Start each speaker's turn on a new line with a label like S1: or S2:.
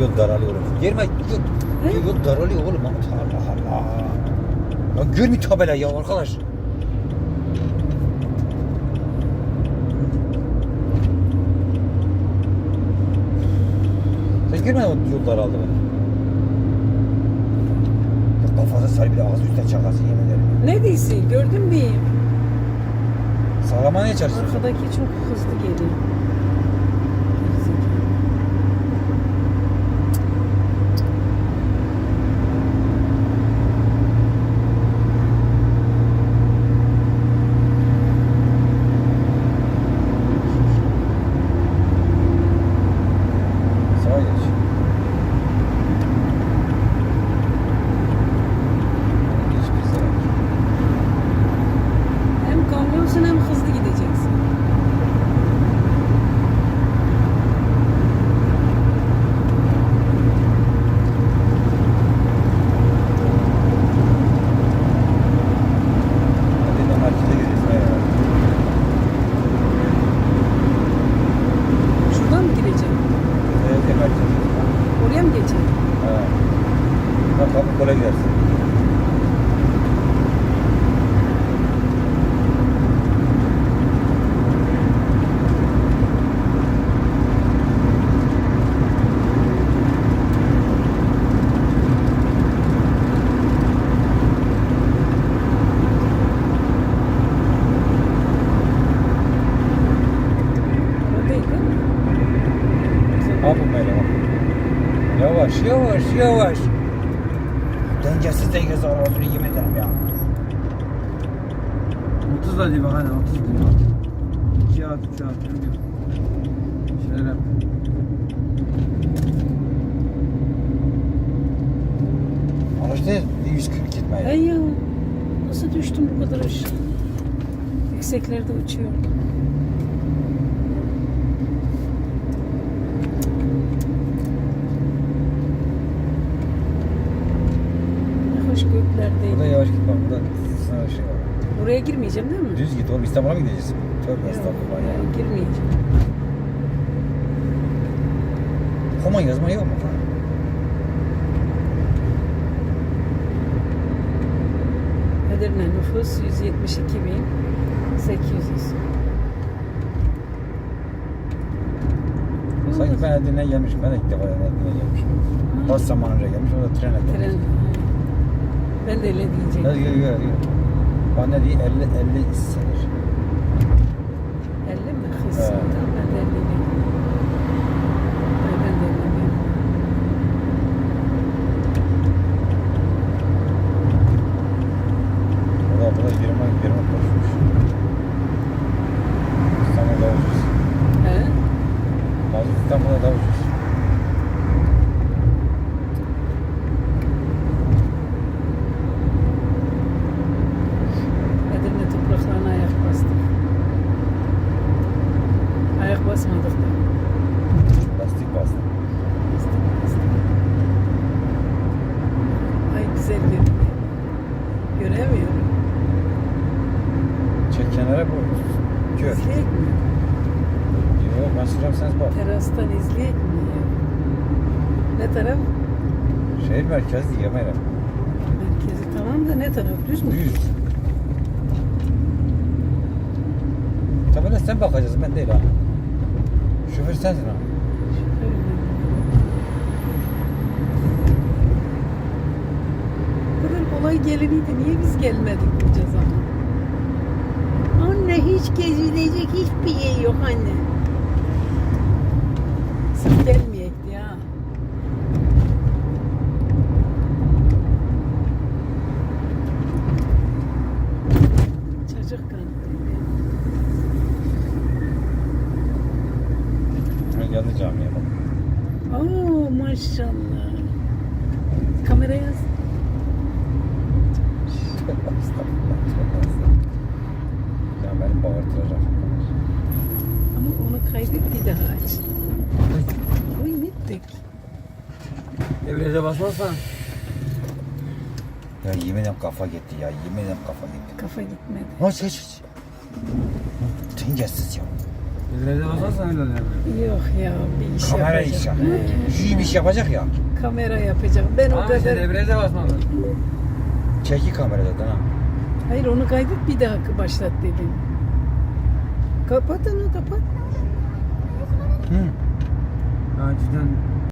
S1: Yol daralıyor oğlum. Girme yol, yol daralıyor oğlum. Allah Allah. Ya görmüyor tabela ya arkadaş. Sen görmedin mi yol daraldığını? Ya Kafası sarı bir ağzı üstten çakarsın yemin ederim.
S2: Ne diyorsun? Gördün mü?
S1: Sağlamaya ne çalışsın?
S2: Arkadaki çok hızlı geliyor. Mı geçeyim?
S1: Ha. Bak kapı kola gidersin.
S2: O değil değil mi?
S1: Al bu böyle bak. Yavaş, yavaş. Dengesiz dengesiz arabasını yemin ederim ya.
S3: 30 da değil bak hani 30 değil. 2 at 3 at. Şeyler yap.
S1: Araçta 140 gitmeye.
S2: Ey ya. Nasıl düştüm bu kadar aşağı? Yükseklerde uçuyor. Ne hoş göklerdeyim.
S1: Burada yavaş git bak. Burada sana şey var.
S2: Buraya girmeyeceğim değil mi?
S1: Düz git oğlum İstanbul'a mı gideceğiz? Tövbe estağfurullah ya.
S2: yani girmeyeceğim.
S1: Koma yazma yok mu?
S2: Edirne nüfus 172 bin 800.
S1: Sanki ben Edirne'ye gelmişim. Ben de ilk defa Edirne'ye gelmişim. Bas zamanında gelmiş. O da trene gelmiş.
S2: Tren. Ben de öyle diyecektim.
S1: Yürü yürü yürü. Bana değil 50 50 senir.
S2: 50 mi? Hız.
S1: Evet.
S2: Tamam ben de 50 diyeyim. Ay, Ben de 50 diyeyim.
S1: O da burada 20 20 koşmuş. İstanbul'da ucuz.
S2: He?
S1: Mazlum İstanbul'da da ucuz.
S2: Edirne topraklarına ayak bastık. Ayak basmadık da.
S1: Lastik bastı.
S2: Bastık. Ay güzel görünüyor. Göremiyorum.
S1: Çek kenara bu. Kör.
S2: İzleyek mi?
S1: Yok ben sen bak.
S2: Terastan izleyek mi? Ne taraf?
S1: Şehir merkezi yemeyelim.
S2: Merkezi tamam da ne taraf? Düz mü?
S1: Düz. Tabii sen bakacaksın ben değil ha. Şoför sensin.
S2: Bu kadar kolay geliniydi. Niye biz gelmedik bunca zaman? Anne hiç gezilecek hiçbir yer yok anne. Sen gelmeyekti
S1: Geldi camiye bak.
S2: Oo maşallah. Kamera yaz.
S1: Ya beni bağırtıracak.
S2: Ama onu kaydet bir daha aç. Oy ne tek.
S3: Debriyaja basmazsan.
S1: Ya yemin ederim kafa gitti ya. Yemin ederim kafa gitti.
S2: Kafa gitmedi.
S1: Aç aç aç. Dengesiz ya.
S3: Devrede basarsan öyle yani.
S2: Yok ya bir iş
S1: Kamera
S2: yapacak.
S1: iş yap.
S2: He,
S1: Mühim iş yapacak ya.
S2: kamera yapacak. Ben o
S3: Ama işte
S2: kadar...
S3: devrede basmadın.
S1: Çeki kamerada ha.
S2: Hayır onu kaydet bir daha başlat dedim. Kapat onu kapat.
S1: Hı.
S3: Ha cidden